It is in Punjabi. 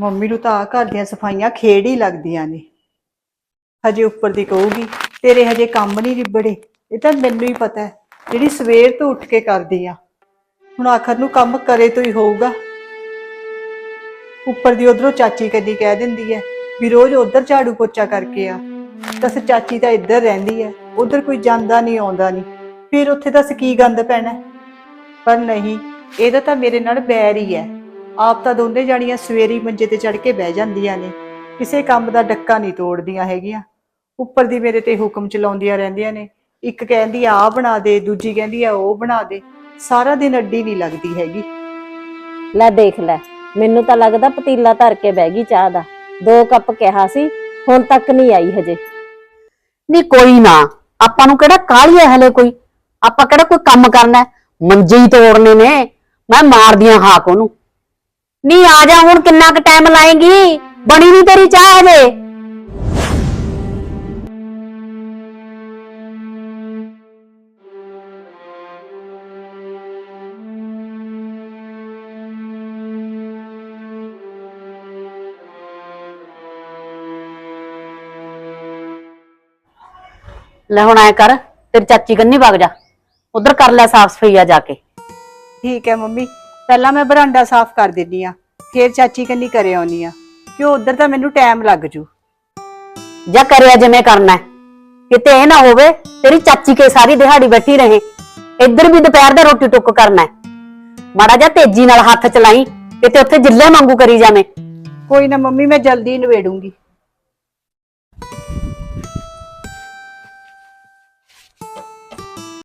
ਮੰਮੀ ਨੂੰ ਤਾਂ ਆਹ ਘਰ ਦੀਆਂ ਸਫਾਈਆਂ ਖੇੜ ਹੀ ਲੱਗਦੀਆਂ ਨੇ। ਹਜੇ ਉੱਪਰ ਦੀ ਕਹੂਗੀ, ਤੇਰੇ ਹਜੇ ਕੰਮ ਨਹੀਂ ਨਿਬੜੇ। ਇਹ ਤਾਂ ਮੈਨੂੰ ਹੀ ਪਤਾ ਹੈ, ਜਿਹੜੀ ਸਵੇਰ ਤੋਂ ਉੱਠ ਕੇ ਕਰਦੀ ਆ। ਹੁਣ ਆਖਰ ਨੂੰ ਕੰਮ ਕਰੇ ਤੋਂ ਹੀ ਹੋਊਗਾ। ਉੱਪਰ ਦੀ ਉਧਰੋਂ ਚਾਚੀ ਕਦੀ ਕਹਿ ਦਿੰਦੀ ਹੈ ਵੀ ਰੋਜ਼ ਉਧਰ ਝਾੜੂ ਪੋਚਾ ਕਰਕੇ ਆ। ਦੱਸ ਚਾਚੀ ਤਾਂ ਇੱਧਰ ਰਹਿੰਦੀ ਹੈ, ਉਧਰ ਕੋਈ ਜਾਂਦਾ ਨਹੀਂ, ਆਉਂਦਾ ਨਹੀਂ। ਫਿਰ ਉੱਥੇ ਦੱਸ ਕੀ ਗੰਦ ਪੈਣਾ ਪਰ ਨਹੀਂ ਇਹਦਾ ਤਾਂ ਮੇਰੇ ਨਾਲ ਬੈਰ ਹੀ ਹੈ। ਆਪ ਤਾਂ ਦੋਨੇ ਜਾਣੀਆਂ ਸਵੇਰੀ ਮੰਜੇ ਤੇ ਚੜ ਕੇ ਬਹਿ ਜਾਂਦੀਆਂ ਨੇ। ਕਿਸੇ ਕੰਮ ਦਾ ਡੱਕਾ ਨਹੀਂ ਤੋੜਦੀਆਂ ਹੈਗੀਆਂ। ਉੱਪਰ ਦੀ ਮੇਰੇ ਤੇ ਹੁਕਮ ਚਲਾਉਂਦੀਆਂ ਰਹਿੰਦੀਆਂ ਨੇ। ਇੱਕ ਕਹਿੰਦੀ ਆ ਆਹ ਬਣਾ ਦੇ। ਦੂਜੀ ਕਹਿੰਦੀ ਆ ਉਹ ਬਣਾ ਦੇ। ਸਾਰਾ ਦਿਨ ਅੱਡੀ ਨਹੀਂ ਲੱਗਦੀ ਹੈਗੀ। ਲੈ ਦੇਖ ਲੈ ਮੈਨੂੰ ਤਾਂ ਲੱਗਦਾ ਪਤੀਲਾ ਧਰ ਕੇ ਬਹਿ ਗਈ ਚਾਹ ਦਾ। ਦੋ ਕੱਪ ਕਿਹਾ ਸੀ ਹੁਣ ਤੱਕ ਨਹੀਂ ਆਈ ਹਜੇ। ਨਹੀਂ ਕੋਈ ਨਾ। ਆਪਾਂ ਨੂੰ ਕਿਹੜਾ ਕਾਹਲੀ ਹੈ ਹਲੇ ਕੋਈ? ਆਪਾਂ ਕਿਹੜਾ ਕੋਈ ਕੰਮ ਕਰਨਾ ਹੈ? ਮੰਜੇ ਹੀ ਤੋੜਨੇ ਨੇ। ਮੈਂ ਮਾਰਦੀਆਂ ਹਾਕ ਉਹਨੂੰ। ਨਹੀਂ ਆ ਜਾ, ਹੁਣ ਕਿੰਨਾ ਕੁ ਟਾਈਮ ਲਾਏਗੀ? ਬਣੀ ਨਹੀਂ ਤੇਰੀ ਚਾਹ ਹਜੇ? ਲੈ ਹੁਣ ਐ ਕਰ, ਤੇਰੀ ਚਾਚੀ ਕੰਨੀ ਵਗ ਜਾ। ਉਧਰ ਕਰ ਲੈ ਸਾਫ਼ ਸਫ਼ਾਈ ਆ ਜਾ ਕੇ। ਠੀਕ ਹੈ ਮੰਮੀ, ਪਹਿਲਾਂ ਮੈਂ ਬਰਾਂਡਾ ਸਾਫ਼ ਕਰ ਦਿੰਨੀ ਆ ਫੇਰ ਚਾਚੀ ਕੰਨੀ ਕਰੇ ਆਉਣੀ ਆ। ਕਿਉਂ ਉਧਰ ਤਾਂ ਮੈਨੂੰ ਟਾਈਮ ਲੱਗ ਜੂ। ਜਾਂ ਕਰਿਆ ਜਿਵੇਂ ਕਰਨਾ ਹੈ। ਕਿਤੇ ਇਹ ਨਾ ਹੋਵੇ ਤੇਰੀ ਚਾਚੀ ਕੇ ਸਾਰੀ ਦਿਹਾੜੀ ਬੈਠੀ ਰਹੇ। ਇੱਧਰ ਵੀ ਦੁਪਹਿਰ ਦਾ ਰੋਟੀ ਟੁੱਕ ਕਰਨਾ ਹੈ। ਮਾੜਾ ਜਿਹਾ ਤੇਜ਼ੀ ਨਾਲ ਹੱਥ ਚਲਾਈ ਕਿਤੇ ਉੱਥੇ ਜਿੱਲੇ ਵਾਂਗੂ ਕਰੀ ਜਾਵੇਂ। ਕੋਈ ਨਾ ਮੰਮੀ ਮੈਂ ਜਲਦੀ ਨਵੇੜੂੰਗੀ